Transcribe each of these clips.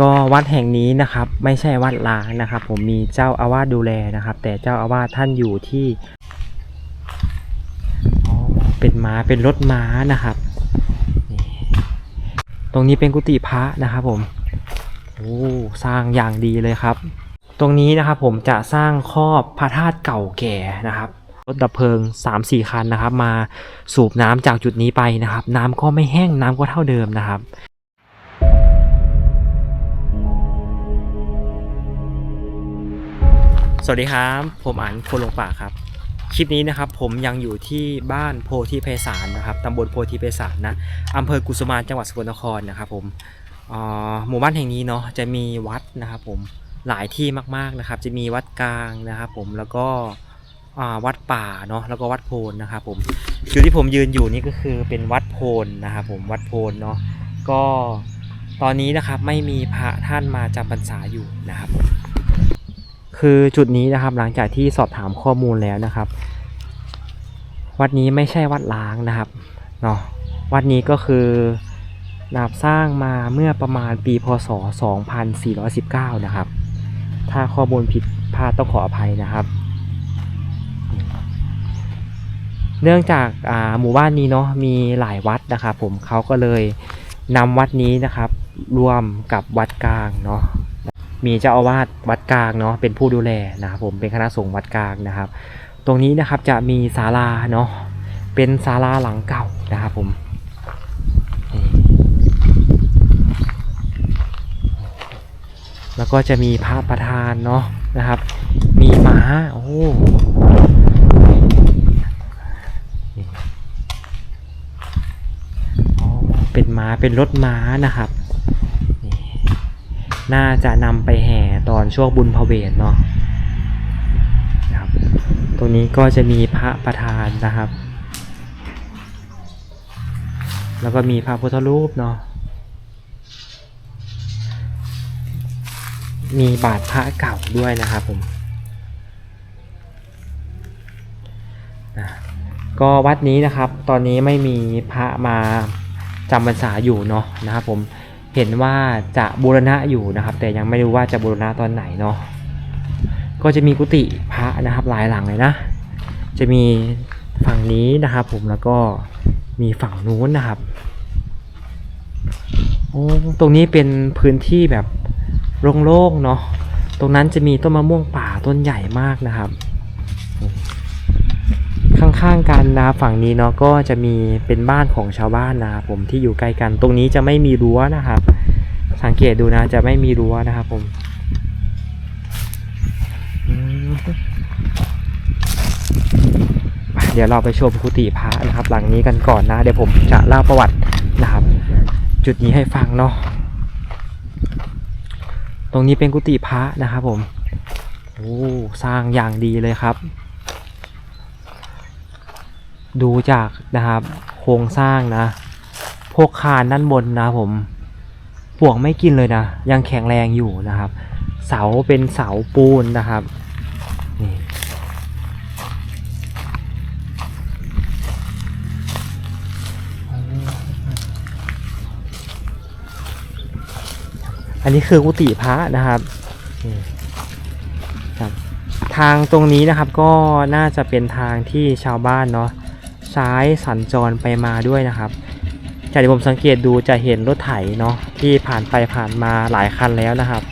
ก็วัดแห่งนี้นะครับ ไม่ใช่วัดล้างนะครับ ผมมีเจ้าอาวาสดูแลนะครับ แต่เจ้าอาวาสท่านอยู่ที่เป็นม้าเป็นรถม้านะครับ ตรงนี้เป็นกุฏิพระนะครับผมโอ้สร้างอย่างดีเลยครับ ตรงนี้นะครับผมจะสร้างครอบพระธาตุเก่าแก่นะครับรถดับเพลิง 3-4 คันนะครับ มาสูบน้ำจากจุดนี้ไปนะครับ น้ำก็ไม่แห้งน้ำก็เท่าเดิมนะครับ สวัสดีครับ ผมอันโพลงป่าครับ คลิปนี้นะครับผมยังอยู่ที่บ้านโพธิไพศาลนะครับตำบลโพธิไพศาลนะอำเภอกุสุมานจังหวัดสกลนครนะครับผมหมู่บ้านแห่งนี้เนาะจะมีวัดนะครับผมหลายที่มากๆนะครับ จะมีวัดกลางนะครับผมแล้วก็วัดป่าเนาะแล้วก็วัดโพนนะครับผมจุดที่ผมยืนอยู่นี่ก็คือเป็นวัดโพนนะครับผมวัดโพนเนาะก็ตอนนี้นะครับไม่มีพระท่านมาจำพรรษาอยู่นะครับ คือจุดนี้นะครับหลังจากที่สอบถามข้อมูลแล้วนะครับ วัดนี้ไม่ใช่วัดล้างนะครับเนาะวัดนี้ก็คือนับสร้างมาเมื่อประมาณปีพศ 2419 นะครับ ถ้าข้อมูลผิดพลาดต้องขออภัยนะครับ เนื่องจากอ่าหมู่บ้านนี้เนาะมีหลายวัดนะครับผมเขาก็เลยนำวัดนี้นะครับ รวมกับวัดกลางเนาะ มีเจ้าอาวาสวัดกลางเนาะเป็นผู้ดูแลนะครับผมเป็นคณะสงฆ์วัดกลางนะครับ ตรงนี้นะครับจะมีศาลาเนาะเป็นศาลาหลังเก่านะครับผมแล้วก็จะมีพระประธานเนาะนะครับ มีม้าโอ้เป็นม้าเป็นรถม้านะครับ น่าจะนำไปแห่ตอนช่วงบุญพเวทเนาะนะครับตรงนี้ก็จะมีพระประธานนะครับ แล้วก็มีพระพุทธรูปเนาะมีบาทพระเก่าด้วยนะครับผมนะก็วัดนี้นะครับ ตอนนี้ไม่มีพระมาจำพรรษาอยู่เนาะนะครับผม เห็นว่าจะบูรณะอยู่นะครับ แต่ยังไม่รู้ว่าจะบูรณะตอนไหนเนาะก็จะมีกุฏิพระนะครับหลายหลังเลยนะ จะมีฝั่งนี้นะครับ ผมแล้วก็มีฝั่งนู้นนะครับโอ้ตรงนี้เป็นพื้นที่แบบโล่งๆเนาะตรงนั้นจะมีต้นมะม่วงป่าต้นใหญ่มากนะครับ ข้างๆกันนะครับฝั่งนี้เนาะก็จะมีเป็นบ้านของชาวบ้านนะครับผมที่อยู่ใกล้กัน ตรงนี้จะไม่มีรั้วนะครับ สังเกตดูนะจะไม่มีรั้วนะครับผมอืมเดี๋ยวเราไปชมกุฏิพระนะครับ หลังนี้กันก่อนนะ เดี๋ยวผมจะเล่าประวัตินะครับ จุดนี้ให้ฟังเนาะตรงนี้เป็นกุฏิพระนะครับผมโอ้สร้างอย่างดีเลยครับ ดูจากนะครับโครงสร้างนะ พวกคานด้านบนนะผมปวกไม่กินเลยนะ ยังแข็งแรงอยู่นะครับ เสาเป็นเสาปูนนะครับนี่อันนี้คือกุฏิพระนะครับครับ ทางตรงนี้นะครับก็น่าจะเป็นทางที่ชาวบ้านเนาะ ใช้สัญจรไปมาด้วยนะครับจากที่ผมสังเกตดูจะเห็นรถไถเนาะที่ผ่านไปผ่านมาหลายคันแล้วนะครับ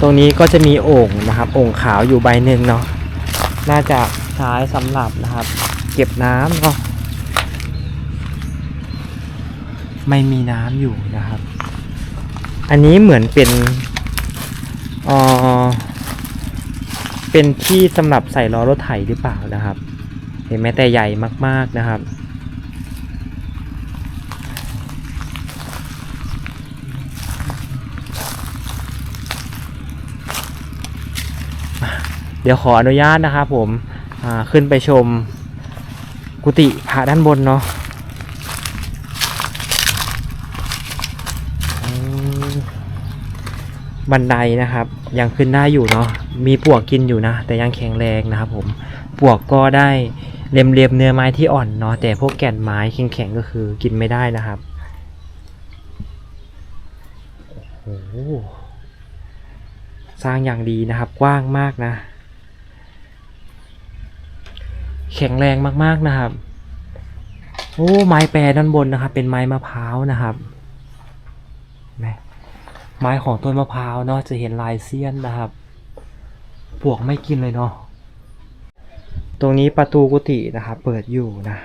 ตรงนี้ก็จะมีโอ่งนะครับโอ่งขาวอยู่ใบหนึ่งเนาะน่าจะใช้สำหรับนะครับ เก็บน้ำเนาะไม่มีน้ำอยู่นะครับ อันนี้เหมือนเป็นเออเป็นที่สำหรับใส่ล้อรถไถหรือเปล่านะครับ เห็นไหมแต่ใหญ่มาก ๆนะครับ เดี๋ยวขออนุญาตนะครับผมขึ้นไปชมกุฏิพระด้านบนเนาะ อืม บันไดนะครับ ยังขึ้นได้อยู่เนาะมีปวกกินอยู่นะ แต่ยังแข็งแรงนะครับผมปวกก็ได้เลียมๆเนื้อไม้ที่อ่อนเนาะแต่พวกแก่นไม้แข็งๆก็คือกินไม่ได้นะครับโอ้โหสร้างอย่างดีนะครับกว้างมากนะ แข็งแรงมากๆนะครับ โอ้ไม้แปรด้านบนนะครับ เป็นไม้มะพร้าวนะครับ ไม้ของต้นมะพร้าวเนาะจะเห็นลายเสี้ยนนะครับปวกไม่กินเลยเนาะตรงนี้ประตูกุฏินะครับเปิดอยู่นะ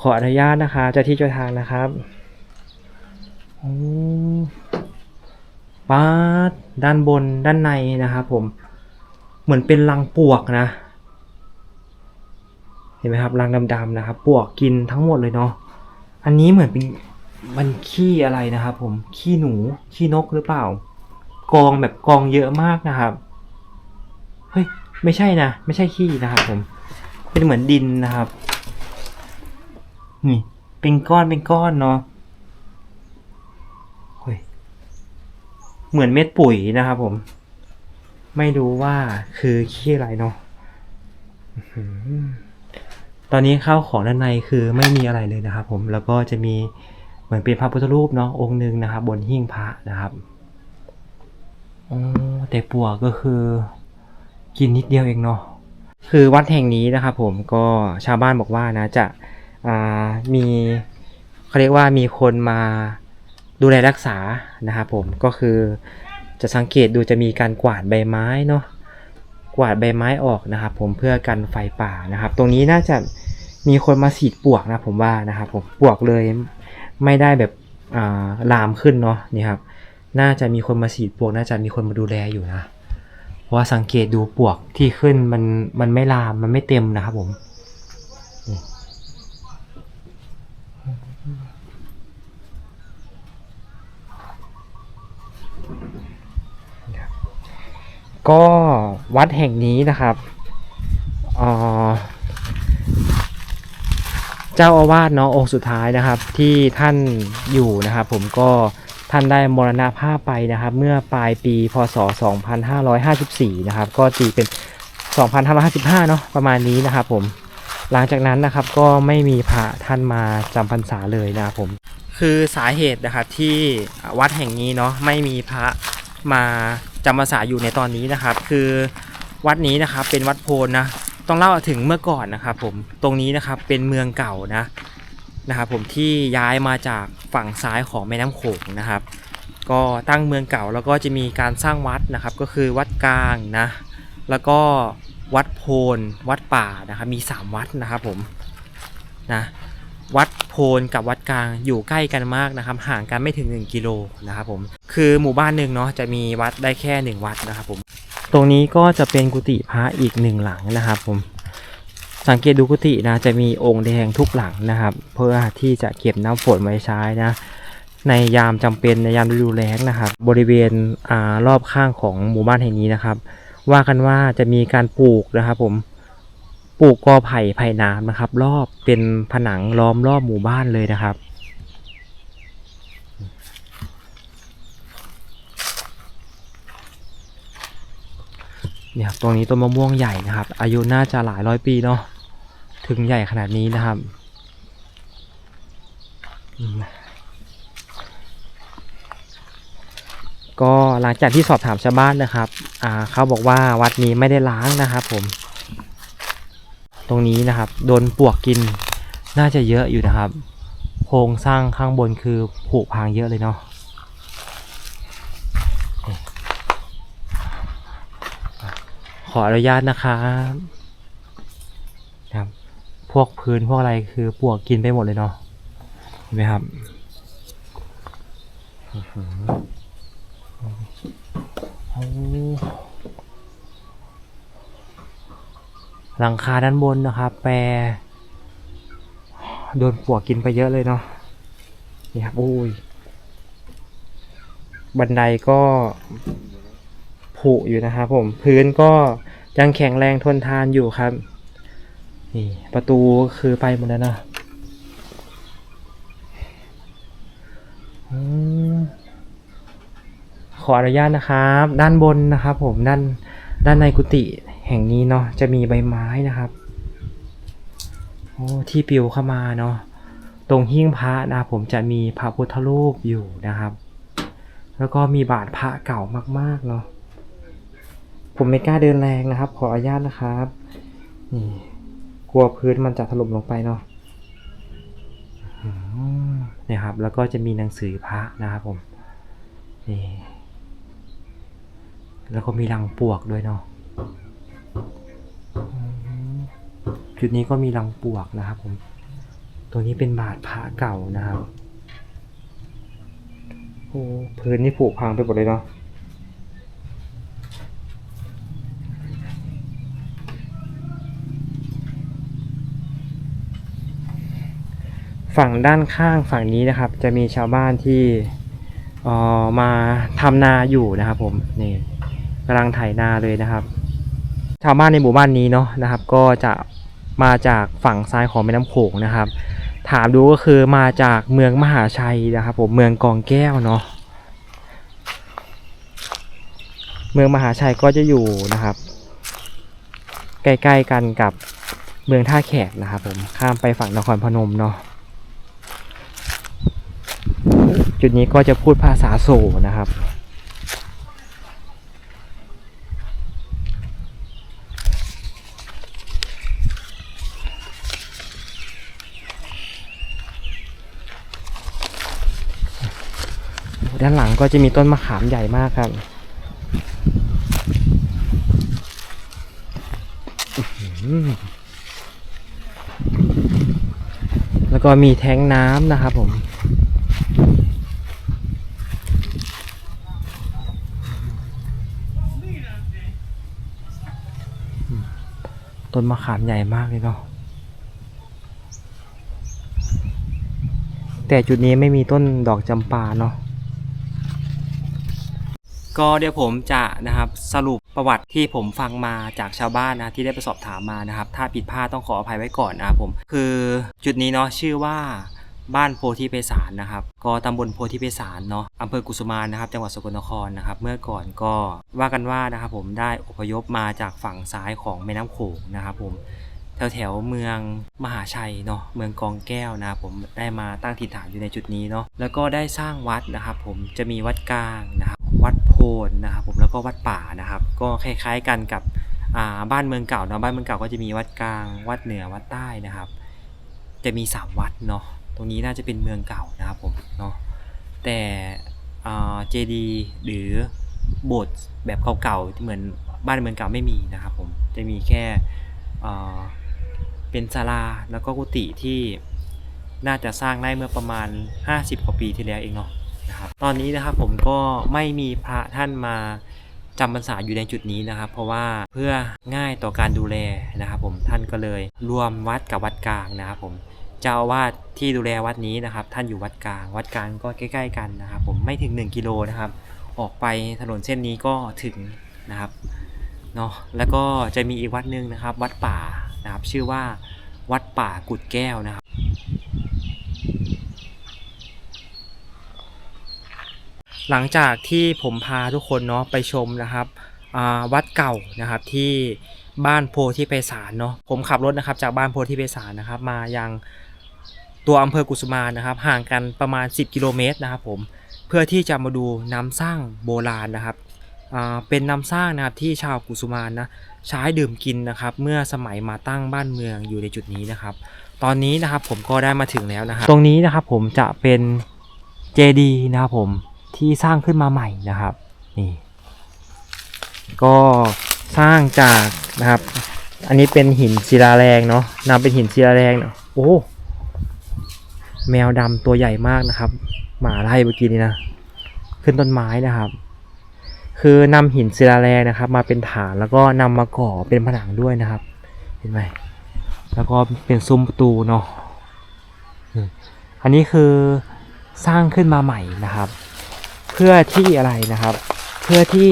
ขออนุญาตนะคะเจ้าที่เจ้าทางนะครับโอ้ปาดด้านบนด้านในนะครับผมเหมือนเป็นรังปวกนะ เห็นไหมครับรังดำๆนะครับ ปวกกินทั้งหมดเลยเนาะอันนี้เหมือนเป็น มันขี้อะไรนะครับ ผมขี้หนูขี้นกหรือเปล่า กองแบบกองเยอะมากนะครับเฮ้ยไม่ใช่นะไม่ใช่ขี้นะครับผมเป็นเหมือนดินนะครับ นี่ เป็นก้อนเป็นก้อนเนาะเฮ้ยเหมือนเม็ดปุ๋ยนะครับผม ไม่รู้ว่าคือขี้อะไรเนาะตอนนี้ข้าวของด้านในคือไม่มีอะไรเลยนะครับผมแล้วก็จะมี เหมือนเป็นพระพุทธรูปเนาะองค์หนึ่งนะครับ บนหิ้งพระนะครับอแต่ปวกก็คือ กินนิดเดียวเองเนาะคือวัดแห่งนี้นะครับผมก็ชาวบ้านบอกว่านะจะมีเขาเรียกว่ามีคนมาดูแลรักษานะครับผมก็คือจะสังเกตดูจะมีการกวาดใบไม้เนาะกวาดใบไม้ออกนะครับ ผมเพื่อกันไฟป่านะครับ ตรงนี้น่าจะมีคนมาฉีดปวกนะผมว่านะครับผมปวกเลย ไม่ได้แบบาลามขึ้นเนาะนี่ครับ น่าจะมีคนมาฉีดปลวก น่าจะมีคนมาดูแลอยู่นะ เพราะว่าสังเกตดูปลวกที่ขึ้นมันมันไม่ลามมันไม่เต็มนะครับผมก็วัดแห่งนี้นะครับอ่อ เจ้าอาวาสเนาะองค์สุดท้ายนะครับ ที่ท่านอยู่นะครับ ผมก็ท่านได้มรณภาพไปนะครับ เมื่อปลายปีพศ 2554 นะครับ ก็ตีเป็น 2555 เนาะประมาณนี้นะครับ ผมหลังจากนั้นนะครับก็ไม่มีพระท่านมาจำพรรษาเลยนะครับผม คือสาเหตุนะครับที่วัดแห่งนี้เนาะไม่มีพระมาจำพรรษาอยู่ในตอนนี้นะครับ คือวัดนี้นะครับเป็นวัดโพนนะ ต้องเล่าถึงเมื่อก่อนนะครับผมตรงนี้นะครับเป็นเมืองเก่านะนะครับผมที่ย้ายมาจากฝั่งซ้ายของแม่น้ำโขงนะครับ ก็ตั้งเมืองเก่าแล้วก็จะมีการสร้างวัดนะครับ ก็คือวัดกลางนะ แล้วก็วัดโพนวัดป่านะครับมี 3 วัดนะครับผมนะ วัดโพนกับวัดกลางอยู่ใกล้กันมากนะครับ ห่างกันไม่ถึง 1 กิโลนะครับผม คือหมู่บ้านหนึ่งเนาะจะมีวัดได้แค่ 1 วัดนะครับผม ตรงนี้ก็จะเป็นกุฏิพระอีกหนึ่งหลังนะครับผม สังเกตดูกุฏินะจะมีองค์แดงทุกหลังนะครับ เพื่อที่จะเก็บน้ำฝนไว้ใช้นะ ในยามจำเป็นในยามฤดูแล้งนะครับ บริเวณอรอบข้างของหมู่บ้านแห่งนี้นะครับ ว่ากันว่าจะมีการปลูกนะครับผม ปลูกกอไผ่ไผ่น้ำนะครับ รอบเป็นผนังล้อมรอบหมู่บ้านเลยนะครับ เนี่ยครับตรงนี้ต้นมะม่วงใหญ่นะครับ อายุน่าจะหลายร้อยปีเนาะถึงใหญ่ขนาดนี้นะครับก็หลังจากที่สอบถามชาวบ้านนะครับอ่าเขาบอกว่าวัดนี้ไม่ได้ล้างนะครับผม ตรงนี้นะครับ โดนปลวกกินน่าจะเยอะอยู่นะครับ โครงสร้างข้างบนคือผุพังเยอะเลยเนาะขออนุญาตนะครับครับ พวกพื้นพวกอะไรคือปลวกกินไปหมดเลยเนาะเห็นไหมครับอื้อหือโอ้ หลังคาด้านบนนะครับแปรโดนปวกกินไปเยอะเลยเนาะนี่ครับโอ้ยบันไดก็ผุอยู่นะครับผมพื้นก็ยังแข็งแรงทนทานอยู่ครับนี่ประตูคือไปหมดแล้วนะขออนุญาตนะครับ ด้านบนนะครับผมด้านด้านในกุฏิ แห่งนี้เนาะจะมีใบไม้นะครับโอ้ที่ปิวเข้ามาเนาะตรงหิ้งพระนะผมจะมีพระพุทธรูปอยู่นะครับ แล้วก็มีบาทพระเก่ามากๆเนาะผมไม่กล้าเดินแรงนะครับ ขออนุญาตนะครับนี่กลัวพื้นมันจะถล่มลงไปเนาะเนี่ยครับแล้วก็จะมีหนังสือพระนะครับผมนี่แล้วก็มีรังปวกด้วยเนาะอืม จุดนี้ก็มีรังปวกนะครับผม ตัวนี้เป็นบาทพระเก่านะครับ โอ้พื้นนี่ผุพังไปหมดเลยเนาะฝั่งด้านข้างฝั่งนี้นะครับ จะมีชาวบ้านที่เอ่อมาทำนาอยู่นะครับ ผมนี่กำลังไถนาเลยนะครับ ชาวบ้านในหมู่บ้านนี้เนาะนะครับ ก็จะ มาจากฝั่งซ้ายของแม่น้ำโขงนะครับ ถามดูก็คือมาจากเมืองมหาชัยนะครับผมเมืองกองแก้วเนาะเมืองมหาชัยก็จะอยู่นะครับ ใกล้ๆกันกับเมืองท่าแขกนะครับผมข้ามไปฝั่งนครพนมเนาะจุดนี้ก็จะพูดภาษาโซนะครับ ด้านหลังก็จะมีต้นมะขามใหญ่มากครับ แล้วก็มีแท้งน้ำนะครับผม ต้นมะขามใหญ่มากเลยเนาะแต่จุดนี้ไม่มีต้นดอกจำปาเนาะ ก็เดี๋ยวผมจะนะครับสรุปประวัติที่ผมฟังมาจากชาวบ้านนะที่ได้ไปสอบถามมานะครับ ถ้าผิดพลาดต้องขออภัยไว้ก่อนนะครับผมคือจุดนี้เนาะชื่อว่าบ้านโพธิเปสารนะครับ ก็ตำบลโพธิเปสารเนาะอำเภอกุสุมานนะครับ จังหวัดสกลนครนะครับ เมื่อก่อนก็ว่ากันว่านะครับผมได้อพยพมาจากฝั่งซ้ายของแม่น้ำโขงนะครับผมแถวแถวเมืองมหาชัยเนาะเมืองกองแก้วนะครับผมได้มาตั้งถิ่นฐานอยู่ในจุดนี้เนาะแล้วก็ได้สร้างวัดนะครับผมจะมีวัดกลางนะครับ วัดโพนนะครับผมแล้วก็วัดป่านะครับ ก็คล้ายๆกันกับบ้านเมืองเก่าเนาะบ้านเมืองเก่าก็จะมีวัดกลางวัดเหนือวัดใต้นะครับ จะมีสามวัดเนาะตรงนี้น่าจะเป็นเมืองเก่านะครับผมเนาะแต่เจดีหรือโบสถ์แบบเก่าๆเหมือนบ้านเมืองเก่าไม่มีนะครับผมจะมีแค่เอ่อเป็นศาลาแล้วก็กุฏิที่น่าจะสร้างได้เมื่อประมาณ 50กว่าปีที่แล้วเองเนาะ นะครับตอนนี้นะครับผมก็ไม่มีพระท่านมาจำพรรษาอยู่ในจุดนี้นะครับ เพราะว่าเพื่อง่ายต่อการดูแลนะครับผมท่านก็เลยรวมวัดกับวัดกลางนะครับผมเจ้าวาสที่ดูแลวัดนี้นะครับ ท่านอยู่วัดกลาง วัดกลางก็ใกล้ ๆ กันนะครับ ผมไม่ถึง 1 กิโลนะครับ ออกไปถนนเส้นนี้ก็ถึงนะครับเนาะแล้วก็จะมีอีกวัดหนึ่งนะครับ วัดป่านะครับ ชื่อว่าวัดป่ากุดแก้วนะครับ หลังจากที่ผมพาทุกคนเนาะไปชมนะครับวัดเก่านะครับที่บ้านโพธิไพศาลเนาะผมขับรถนะครับจากบ้านโพธิไพศาลนะครับ มายังตัวอำเภอกุสุมานะครับ ห่างกันประมาณ 10 กิโลเมตรนะครับผมเพื่อที่จะมาดูน้ำสร้างโบราณนะครับเป็นน้ำสร้างนะครับที่ชาวกุสุมานนะใช้ดื่มกินนะครับ เมื่อสมัยมาตั้งบ้านเมืองอยู่ในจุดนี้นะครับ ตอนนี้นะครับผมก็ได้มาถึงแล้วนะครับ ตรงนี้นะครับผมจะเป็นเจดีนะครับผม ที่สร้างขึ้นมาใหม่นะครับนี่ก็สร้างจากนะครับ อันนี้เป็นหินศิลาแรงเนาะนำเป็นหินศิลาแรงเนาะโอ้แมวดำตัวใหญ่มากนะครับ หมาไล่เมื่อกี้นี้นะขึ้นต้นไม้นะครับ คือนำหินศิลาแรงนะครับ มาเป็นฐานแล้วก็นำมาก่อเป็นผนังด้วยนะครับ เห็นไหมแล้วก็เป็นซุ้มประตูเนาะอันนี้คือสร้างขึ้นมาใหม่นะครับ พื่อที่อะไรนะครับ เพื่อที่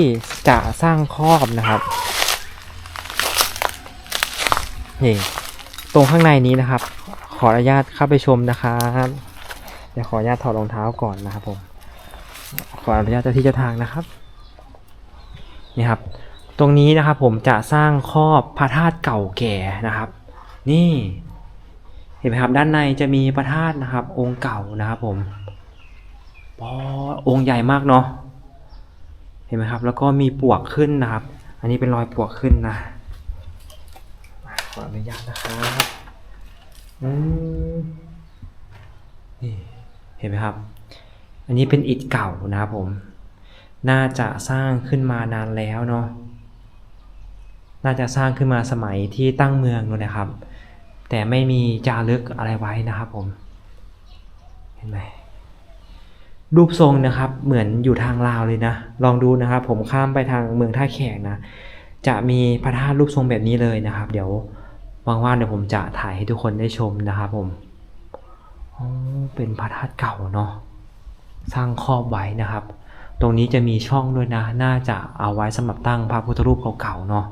จะสร้างครอบนะครับนี่ตรงข้างในนี้นะครับ ขออนุญาตเข้าไปชมนะครับเดี๋ยวขออนุญาตถอดรองเท้าก่อนนะครับผมขออนุญาตเจ้าที่เจ้าทางนะครับนี่ครับ ตรงนี้นะครับผมจะสร้างครอบพระธาตุเก่าแก่นะครับ นี่เห็นไหมครับด้านในจะมีพระธาตุนะครับ องค์เก่านะครับผม ปอองค์ใหญ่มากเนาะเห็นไหมครับ แล้วก็มีปวกขึ้นนะครับ อันนี้เป็นรอยปวกขึ้นนะขออนุญาตนะครับอืมนี่เห็นไหมครับ อันนี้เป็นอิฐเก่านะครับผม น่าจะสร้างขึ้นมานานแล้วเนาะน่าจะสร้างขึ้นมาสมัยที่ตั้งเมืองนู่นนะครับ แต่ไม่มีจารึกอะไรไว้นะครับผม เห็นไหม รูปทรงนะครับเหมือนอยู่ทางลาวเลยนะ ลองดูนะครับ ผมข้ามไปทางเมืองท่าแขกนะ จะมีพระธาตุรูปทรงแบบนี้เลยนะครับ เดี๋ยวว่างๆเดี๋ยวผมจะถ่ายให้ทุกคนได้ชมนะครับผมเป็นพระธาตุเก่าเนาะสร้างครอบไว้นะครับ ตรงนี้จะมีช่องด้วยนะ น่าจะเอาไว้สำหรับตั้งพระพุทธรูปเก่าๆเนาะ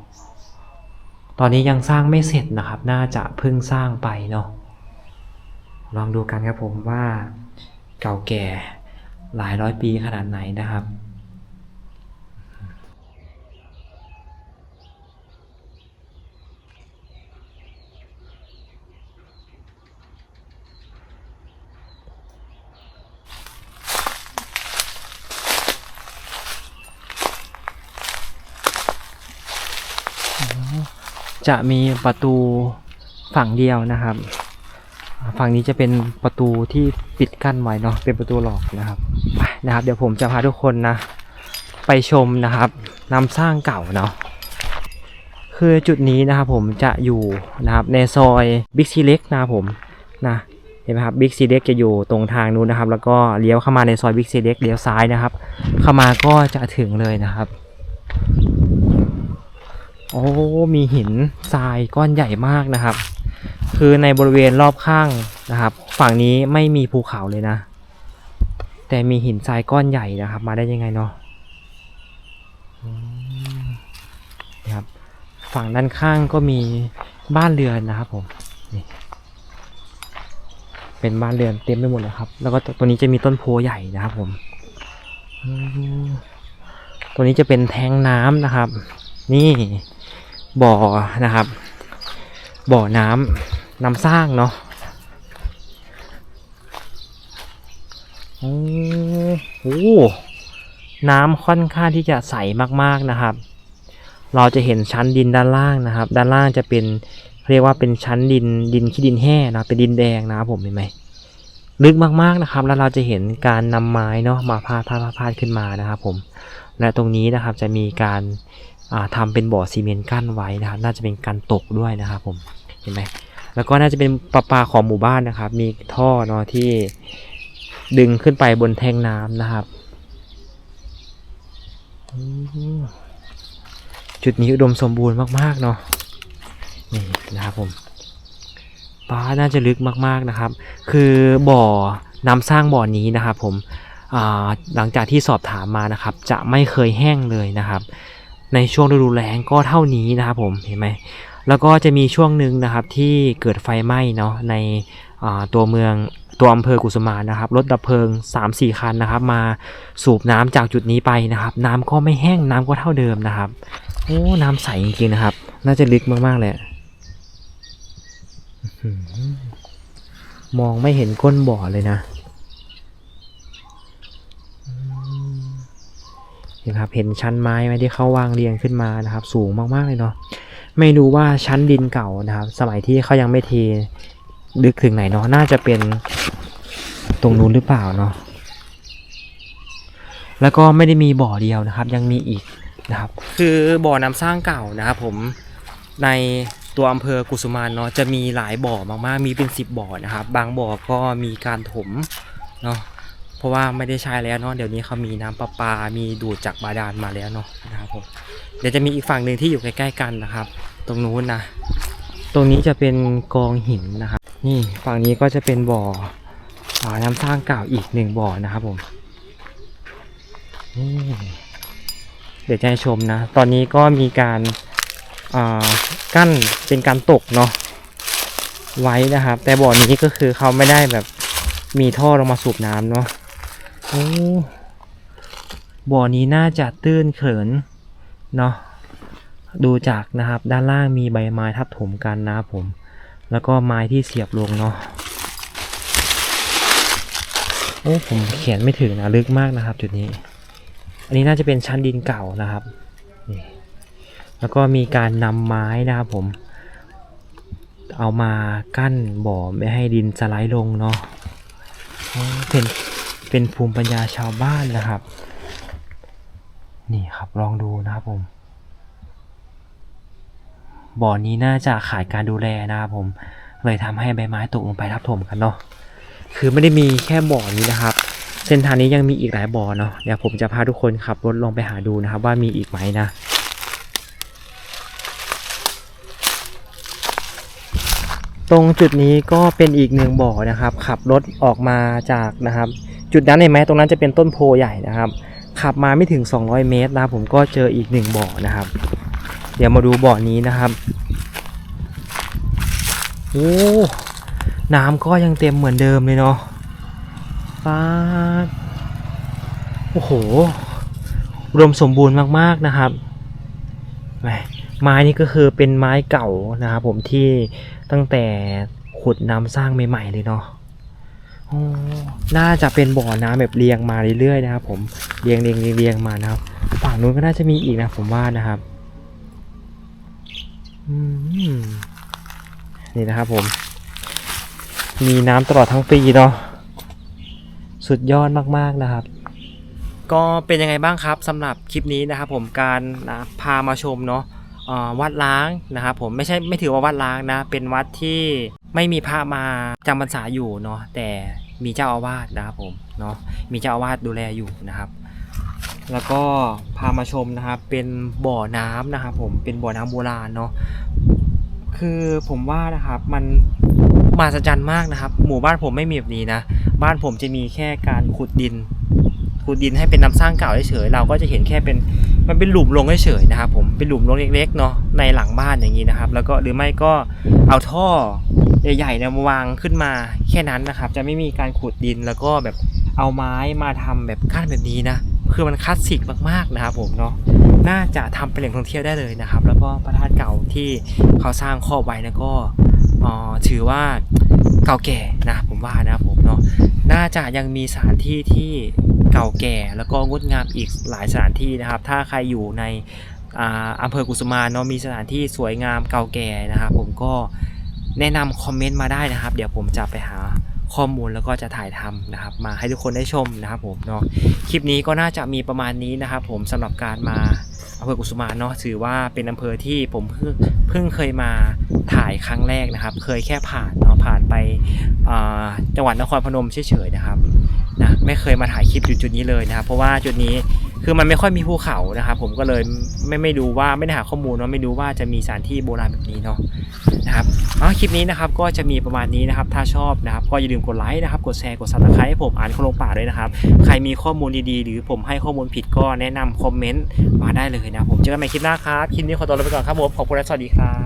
ตอนนี้ยังสร้างไม่เสร็จนะครับ น่าจะเพิ่งสร้างไปเนาะลองดูกันครับผมว่าเก่าแก่ หลายร้อยปีขนาดไหนนะครับจะมีประตูฝั่งเดียวนะครับ ฝั่งนี้จะเป็นประตูที่ปิดกั้นไว้เนาะเป็นประตูหลอกนะครับ นะครับ เดี๋ยวผมจะพาทุกคนนะ ไปชมนะครับนำสร้างเก่าเนาะคือจุดนี้นะครับผมจะอยู่นะครับในซอยบิ๊กซีเล็กนะครับผมนะเห็นไหมครับบิ๊กซีเล็กจะอยู่ตรงทางนู้นนะครับ แล้วก็เลี้ยวเข้ามาในซอยบิ๊กซีเล็กเลี้ยวซ้ายนะครับ เข้ามาก็จะถึงเลยนะครับโอ้มีหินทรายก้อนใหญ่มากนะครับ คือในบริเวณรอบข้างนะครับ ฝั่งนี้ไม่มีภูเขาเลยนะ แต่มีหินทรายก้อนใหญ่นะครับ มาได้ยังไงเนาะนะครับ ฝั่งด้านข้างก็มีบ้านเรือนนะครับผมนี่เป็นบ้านเรือนเต็มไปหมดเลยครับ แล้วก็ตัวนี้จะมีต้นโพใหญ่นะครับผมตัวนี้จะเป็นแทงน้ำนะครับ นี่บ่อนะครับ บ่อน้ำน้ำสร้างเนาะ โอ้โหน้ำค่อนข้างที่จะใสมากๆนะครับ เราจะเห็นชั้นดินด้านล่างนะครับ ด้านล่างจะเป็นเรียกว่าเป็นชั้นดินดินขี้ดินแห้นะเป็นดินแดงนะครับผมเห็นไหมลึกมากๆนะครับ แล้วเราจะเห็นการนำไม้เนาะมาพาดพาดพาดพาดขึ้นมานะครับ ผม และตรงนี้นะครับจะมีการาทำเป็นบ่อซีเมนต์กั้นไว้นะครับ น่าจะเป็นการตกด้วยนะครับ ผมเห็นไหมแล้วก็น่าจะเป็นประปาของหมู่บ้านนะครับ มีท่อเนาะที่ ดึงขึ้นไปบนแทงน้ำนะครับ จุดนี้อุดมสมบูรณ์มากๆเนาะนี่นะครับผมป้าน่าจะลึกมากๆนะครับ คือบ่อน้ำสร้างบ่อนี้นะครับผมหลังจากที่สอบถามมานะครับ จะไม่เคยแห้งเลยนะครับ ในช่วงฤดูแล้งก็เท่านี้นะครับผมเห็นไหมแล้วก็จะมีช่วงหนึ่งนะครับที่เกิดไฟไหม้เนาะในตัวเมือง ตัวอำเภอกุสุมานนะครับรถดับเพลิง 3-4 คันนะครับ มาสูบน้ำจากจุดนี้ไปนะครับ น้ำก็ไม่แห้งน้ำก็เท่าเดิมนะครับโอ้น้ำใสจริงๆนะครับ น่าจะลึกมากๆเลยมองไม่เห็นก้นบ่อเลยนะเห็นครับเห็นชั้นไม้ไหมที่เขาวางเรียงขึ้นมานะครับ สูงมากๆเลยเนาะไม่รู้ว่าชั้นดินเก่านะครับ สมัยที่เขายังไม่เท ลึกถึงไหนเนาะน่าจะเป็นตรงนู้นหรือเปล่าเนาะแล้วก็ไม่ได้มีบ่อเดียวนะครับ ยังมีอีกนะครับ คือบ่อน้ำสร้างเก่านะครับผมในตัวอำเภอกุสุมานเนาะจะมีหลายบ่อมากๆมีเป็นสิบบ่อนะครับ บางบ่อก็มีการถมเนาะเพราะว่าไม่ได้ใช้แล้วเนาะเดี๋ยวนี้เขามีน้ำประปา มีดูดจากบาดาลมาแล้วเนาะนะครับผมเดี๋ยวจะมีอีกฝั่งหนึ่งที่อยู่ใกล้ๆกันนะครับ ตรงนู้นนะตรงนี้จะเป็นกองหินนะครับ นี่ฝั่งนี้ก็จะเป็นบ่ออาน้ำสร้างเก่าอีกหนึ่งบ่อนะครับผมนี่เดี๋ยวจะให้ชมนะ ตอนนี้ก็มีการกั้นเป็นการตกเนาะไว้นะครับ แต่บ่อนี้ก็คือเขาไม่ได้แบบมีท่อลงมาสูบน้ำเนาะโอ้บ่อนี้น่าจะตื้นเขินเนาะดูจากนะครับด้านล่างมีใบไม้ทับถมกันนะครับผม แล้วก็ไม้ที่เสียบลงเนาะโอ้ผมเขียนไม่ถึงนะลึกมากนะครับ จุดนี้ อันนี้น่าจะเป็นชั้นดินเก่านะครับนี่แล้วก็มีการนำไม้นะครับผม เอามากั้นบ่อไม่ให้ดินสไลด์ลงเนาะอ๋อเป็นเป็นภูมิปัญญาชาวบ้านนะครับ นี่ครับลองดูนะครับผม บ่อนี้น่าจะขาดการดูแลนะครับผมเลยทำให้ใบไม้ตกลงไปทับถมกันเนาะคือไม่ได้มีแค่บ่อนี้นะครับ เส้นทางนี้ยังมีอีกหลายบ่อเนาะเดี๋ยวผมจะพาทุกคนขับรถลงไปหาดูนะครับ ว่ามีอีกไหมนะตรงจุดนี้ก็เป็นอีกหนึ่งบ่อนะครับ ขับรถออกมาจากนะครับ จุดนั้นเห็นไหมตรงนั้นจะเป็นต้นโพใหญ่นะครับ ขับมาไม่ถึง 200 เมตรนะครับผมก็เจออีกหนึ่งบ่อนะครับ เดี๋ยวมาดูบ่อนี้นะครับ โอ้ น้ำก็ยังเต็มเหมือนเดิมเลยเนาะป้าดโอ้โห รวมสมบูรณ์มากๆนะครับ ไม้นี่ก็คือเป็นไม้เก่านะครับผมที่ตั้งแต่ขุดน้ำสร้างใหม่ๆเลยเนาะน่าจะเป็นบ่อน้ำแบบเรียงมาเรื่อยๆนะครับ ผมเรียงเรียงเรียงเรียงมานะครับ ฝั่งนู้นก็น่าจะมีอีกนะผมว่านะครับ นี่นะครับผม มีน้ำตลอดทั้งปีเนาะสุดยอดมากๆนะครับ ก็เป็นยังไงบ้างครับสำหรับคลิปนี้นะครับผมการนะพามาชมเนาะวัดล้างนะครับผมไม่ใช่ไม่ถือว่าวัดล้างนะ เป็นวัดที่ไม่มีพระมาจำพรรษาอยู่เนาะแต่มีเจ้าอาวาสนะครับผมเนาะมีเจ้าอาวาสดูแลอยู่นะครับ แล้วก็พามาชมนะครับ เป็นบ่อน้ำนะครับ ผมเป็นบ่อน้ำโบราณเนาะคือผมว่านะครับมันมหัศจรรย์มากนะครับ หมู่บ้านผมไม่มีแบบนี้นะบ้านผมจะมีแค่การขุดดิน ขุดดินให้เป็นน้ำสร้างเก่าเฉยเราก็จะเห็นแค่เป็นมันเป็นหลุมลงเฉยนะครับ ผมเป็นหลุมลงเล็กๆเนาะในหลังบ้านอย่างนี้นะครับ แล้วก็หรือไม่ก็เอาท่อใหญ่ๆนี่ยมาวางขึ้นมาแค่นั้นนะครับ จะไม่มีการขุดดินแล้วก็แบบเอาไม้มาทำแบบกั้นแบบนี้นะ คือมันคลาสสิกมากๆนะครับผมเนาะน่าจะทำเป็นแหล่งท่องเที่ยวได้เลยนะครับ แล้วก็พระธาตุเก่าที่เขาสร้างครอบไว้นะก็ถือว่าเก่าแก่นะผมว่านะครับผมเนาะน่าจะยังมีสถานที่ที่เก่าแก่แล้วก็งดงามอีกหลายสถานที่นะครับ ถ้าใครอยู่ในอำเภอกุสุมานเนาะมีสถานที่สวยงามเก่าแก่นะครับ ผมก็แนะนำคอมเมนต์มาได้นะครับ เดี๋ยวผมจะไปหา ข้อมูลแล้วก็จะถ่ายทำนะครับ มาให้ทุกคนได้ชมนะครับผมเนาะคลิปนี้ก็น่าจะมีประมาณนี้นะครับ ผมสำหรับการมาอำเภอกุสุมานเนาะถือว่าเป็นอำเภอที่ผมเพิ่งเพิ่งเคยมาถ่ายครั้งแรกนะครับ เคยแค่ผ่านเนาะผ่านไปจังหวัดนครพนมเฉยๆนะครับนะไม่เคยมาถ่ายคลิปจุดนี้เลยนะครับ เพราะว่าจุดนี้ คือมันไม่ค่อยมีภูเขานะครับผมก็เลยไม่ไม่ดูว่าไม่ได้หาข้อมูลเนาะไม่รู้ว่าจะมีสถานที่โบราณแบบนี้เนาะนะครับอ๋อคลิปนี้นะครับก็จะมีประมาณนี้นะครับ ถ้าชอบนะครับ ก็อย่าลืมกดไลค์นะครับ กดแชร์กดซับสไครต์ให้ผมอ่านคนลงป่าด้วยนะครับ ใครมีข้อมูลดีๆ หรือผมให้ข้อมูลผิดก็แนะนำคอมเมนต์มาได้เลยนะผมเจอกันใหม่คลิปหน้าครับคลิปนี้ขอตัวลาไปก่อนครับผมขอบคุณและสวัสดีครับ